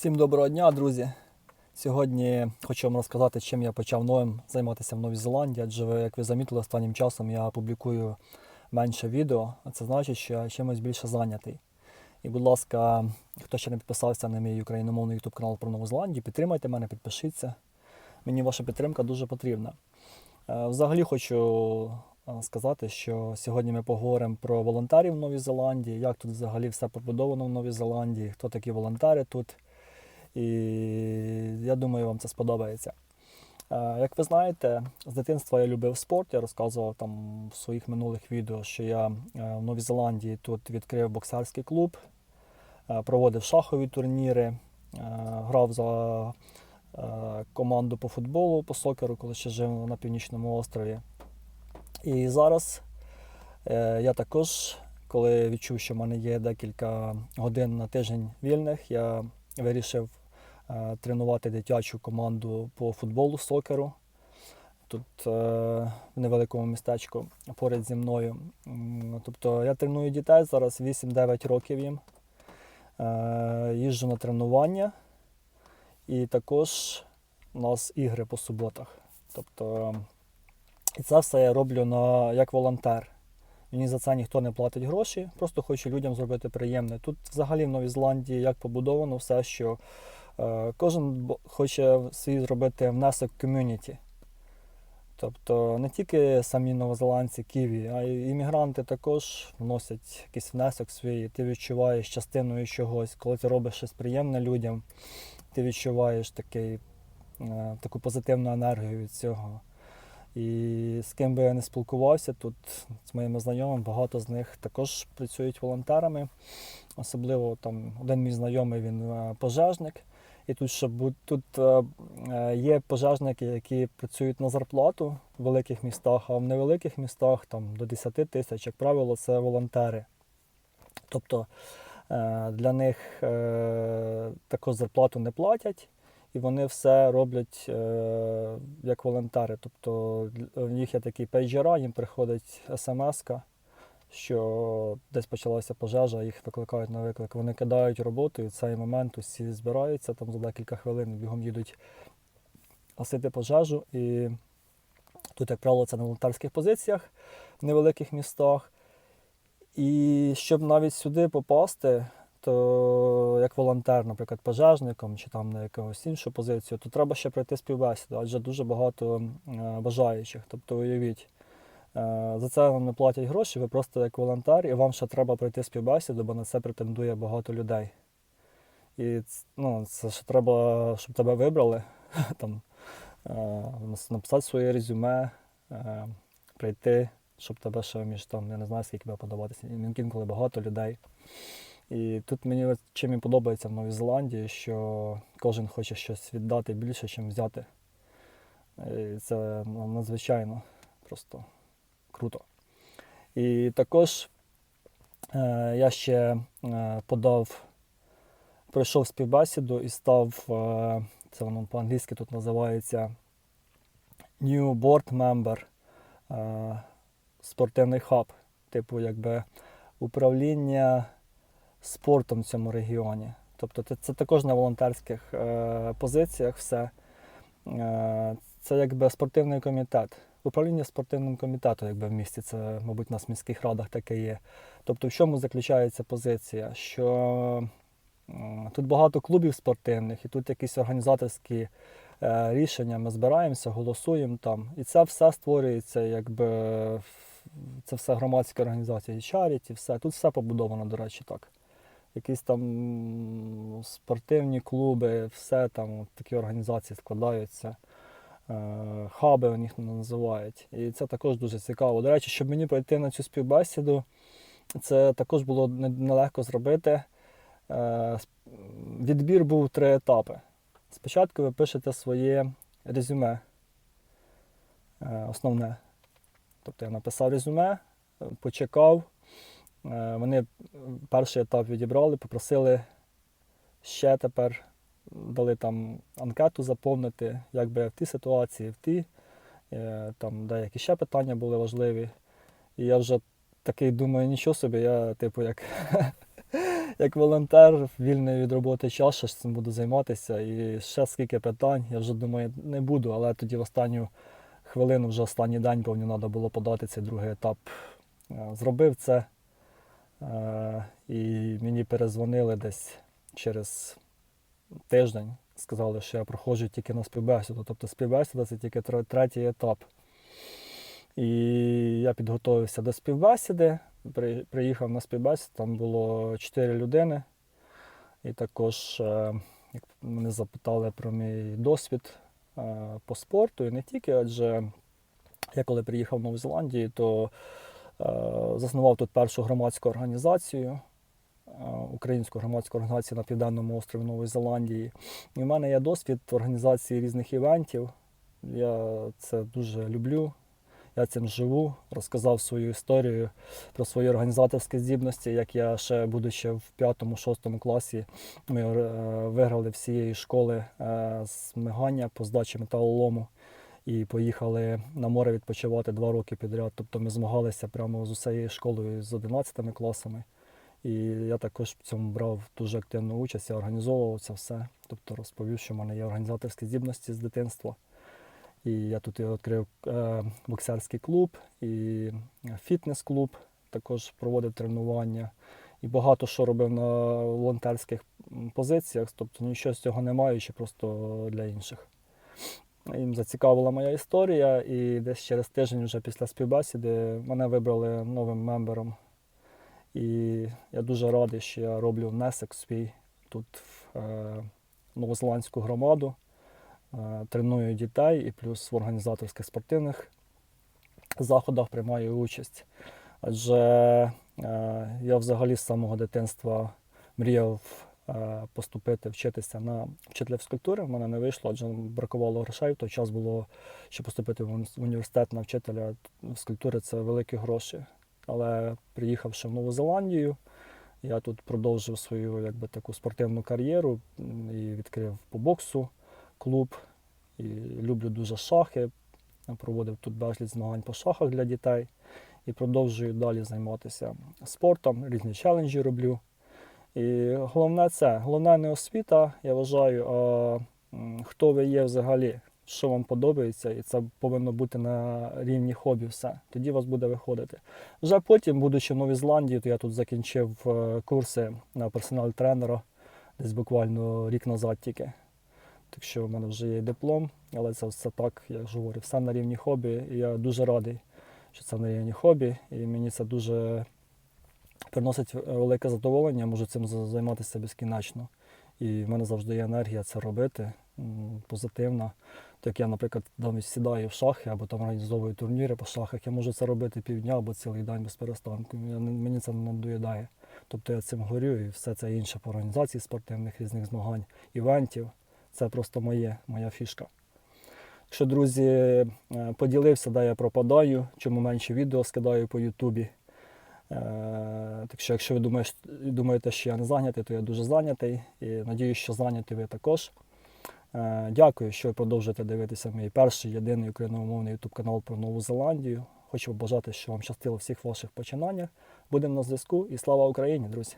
Всім доброго дня, друзі. Сьогодні хочу вам розказати, чим я почав новим займатися в Новій Зеландії, адже як ви замітили, останнім часом я публікую менше відео, а це значить, що я чимось більше зайнятий. І, будь ласка, хто ще не підписався на мій україномовний YouTube канал про Нову Зеландію, підтримайте мене, підпишіться. Мені ваша підтримка дуже потрібна. Е, Взагалі хочу е, сказати, що сьогодні ми поговоримо про волонтерів в Новій Зеландії, як тут взагалі все побудовано в Новій Зеландії, хто такі волонтери тут. І я думаю, вам це сподобається. Е, Як ви знаєте, з дитинства я любив спорт. Я розказував там в своїх минулих відео, що я е, в Новій Зеландії тут відкрив боксерський клуб, е, проводив шахові турніри, грав за команду по футболу, по сокеру, коли ще жив на північному острові. І зараз я також, коли відчув, що в мене є декілька годин на тиждень вільних, я вирішив тренувати дитячу команду по футболу, сокеру. Тут е, в невеликому містечку поряд зі мною. Тобто я треную дітей зараз 8-9 років їм. Е, їжджу на тренування. І також у нас ігри по суботах. Тобто, це все я роблю на, як волонтер. Мені за це ніхто не платить гроші, просто хочу людям зробити приємне. Тут взагалі в Новій Зеландії як побудовано все, що е, кожен хоче свій зробити внесок ком'юніті. Тобто не тільки самі новозеландці, ківі, а й іммігранти також вносять якийсь внесок свій, ти відчуваєш частиною чогось. Коли ти робиш щось приємне людям, ти відчуваєш такий, е, таку позитивну енергію від цього. І з ким би я не спілкувався, тут з моїми знайомими, багато з них також працюють волонтерами. Особливо там один мій знайомий, він е, пожежник. І тут, бу- тут е, е, є пожежники, які працюють на зарплату в великих містах, а в невеликих містах там до 10 тисяч, як правило, це волонтери. Тобто е, для них таку зарплату не платять, і вони все роблять е, як волонтери. Тобто в них є такі пейджера, їм приходить смс-ка, що десь почалася пожежа, їх викликають на виклик. Вони кидають роботу, і в цей момент усі збираються там за декілька хвилин, бігом їдуть гасити пожежу. І тут, як правило, це на волонтерських позиціях в невеликих містах. І щоб навіть сюди попасти, то як волонтер, наприклад, пожежником чи там на якусь іншу позицію, то треба ще пройти співбесіду, адже дуже багато е, бажаючих. Тобто уявіть, за це вам не платять гроші, ви просто як волонтер, і вам ще треба пройти співбесіду, бо на це претендує багато людей. І ну, це ще треба, щоб тебе вибрали, там, е, написати своє резюме, е, прийти, щоб тебе ще між там, я не знаю, скільки буде подаватися, інколи багато людей. І тут мені чим і подобається в Новій Зеландії, що кожен хоче щось віддати більше, ніж взяти. І це ну, надзвичайно просто круто. І також е, я ще е, подав, пройшов співбесіду і став, е, це воно по-англійськи тут називається New Board Member, спортивний хаб, типу якби управління спортом в цьому регіоні. Тобто це, також на волонтерських позиціях все. Це якби спортивний комітет. Управління спортивним комітетом, якби в місті, це, мабуть, в міських радах таке є. Тобто, в чому заключається позиція? Що тут багато клубів спортивних, і тут якісь організаторські е, рішення. Ми збираємося, голосуємо там. І це все створюється, якби це все громадські організації, чаріті, все. Тут все побудовано, до речі, так. Якісь там спортивні клуби, все там, такі організації складаються. Е, Хаби у них називають. І це також дуже цікаво. До речі, щоб мені пройти на цю співбесіду, це також було нелегко зробити. Е, Відбір був три етапи. Спочатку ви пишете своє резюме, е, основне. Тобто я написав резюме, почекав. Вони перший етап відібрали, попросили ще тепер, дали там анкету заповнити, як би в тій ситуації, в тій. Е, Там деякі ще питання були важливі. І я вже такий думаю, нічого собі, я, типу, як як волонтер, вільний від роботи час, ще цим буду займатися. І ще скільки питань, я вже думаю, не буду, але тоді в останню хвилину, вже останній день, бо мені треба було подати цей другий етап. Е, Зробив це. Е, І мені перезвонили десь через тиждень. Сказали, що я проходжу тільки на співбесіду. Тобто співбесіда це тільки третій етап. І я підготувався до співбесіди, приїхав на співбесіду, там було чотири людини. І також е, як мене запитали про мій досвід е, по спорту, і не тільки, адже я коли приїхав в Нову Зеландію, то е, заснував тут першу громадську організацію, українську громадську організацію на Південному острові Нової Зеландії. І в мене є досвід в організації різних івентів. Я це дуже люблю. Я цим живу, розказав свою історію про свої організаторські здібності, як я ще будучи в 5-6 класі, ми е, виграли всієї школи е, змагання по здачі металолому і поїхали на море відпочивати два роки підряд. Тобто ми змагалися прямо з усією школою з 11 класами. І я також в цьому брав дуже активну участь, я організовував це все. Тобто розповів, що в мене є організаторські здібності з дитинства. І я тут і відкрив е, боксерський клуб і фітнес-клуб, також проводив тренування. І багато що робив на волонтерських позиціях, тобто нічого з цього не маючи, просто для інших. Їм зацікавила моя історія, і десь через тиждень, вже після співбесіди, мене вибрали новим мембером. І я дуже радий, що я роблю внесок свій тут в е, новозеландську громаду. Е, треную дітей і плюс в організаторських спортивних заходах приймаю участь. Адже е, я взагалі з самого дитинства мріяв поступити, вчитися на вчителя фізкультури. В мене не вийшло, адже бракувало грошей. В той час було, щоб поступити в університет на вчителя фізкультури це великі гроші. Але приїхавши в Нову Зеландію, я тут продовжив свою якби, таку спортивну кар'єру і відкрив по боксу клуб. І люблю дуже шахи. Проводив тут безліч змагань по шахах для дітей і продовжую далі займатися спортом, різні челенджі роблю. І головне це, головне не освіта, я вважаю, а хто ви є взагалі, що вам подобається, і це повинно бути на рівні хобі все. Тоді у вас буде виходити. Вже потім, будучи в Новій Зеландії, то я тут закінчив е, курси на персонал тренера десь буквально рік назад тільки. Так що в мене вже є диплом, але це все так, я ж говорю, все на рівні хобі. І я дуже радий, що це на рівні хобі. І мені це дуже приносить е, велике задоволення, можу цим займатися безкінечно. І в мене завжди є енергія це робити, позитивна. Так я, наприклад, там сідаю в шахи або там організовую турніри по шахах, я можу це робити півдня або цілий день без перестанку. Мені це не надоїдає. Тобто я цим горю і все це інше по організації спортивних різних змагань, івентів. Це просто моє, моя фішка. Якщо, друзі, е, поділився, де я пропадаю, чому менше відео скидаю по Ютубі. Е, Так що, якщо ви думаєте, що я не зайнятий, то я дуже зайнятий. І надіюсь, що зайнятий ви також. Е, Дякую, що продовжуєте дивитися мій перший єдиний україномовний YouTube канал про Нову Зеландію. Хочу побажати, що вам щастило всіх ваших починаннях. Будемо на зв'язку і слава Україні, друзі!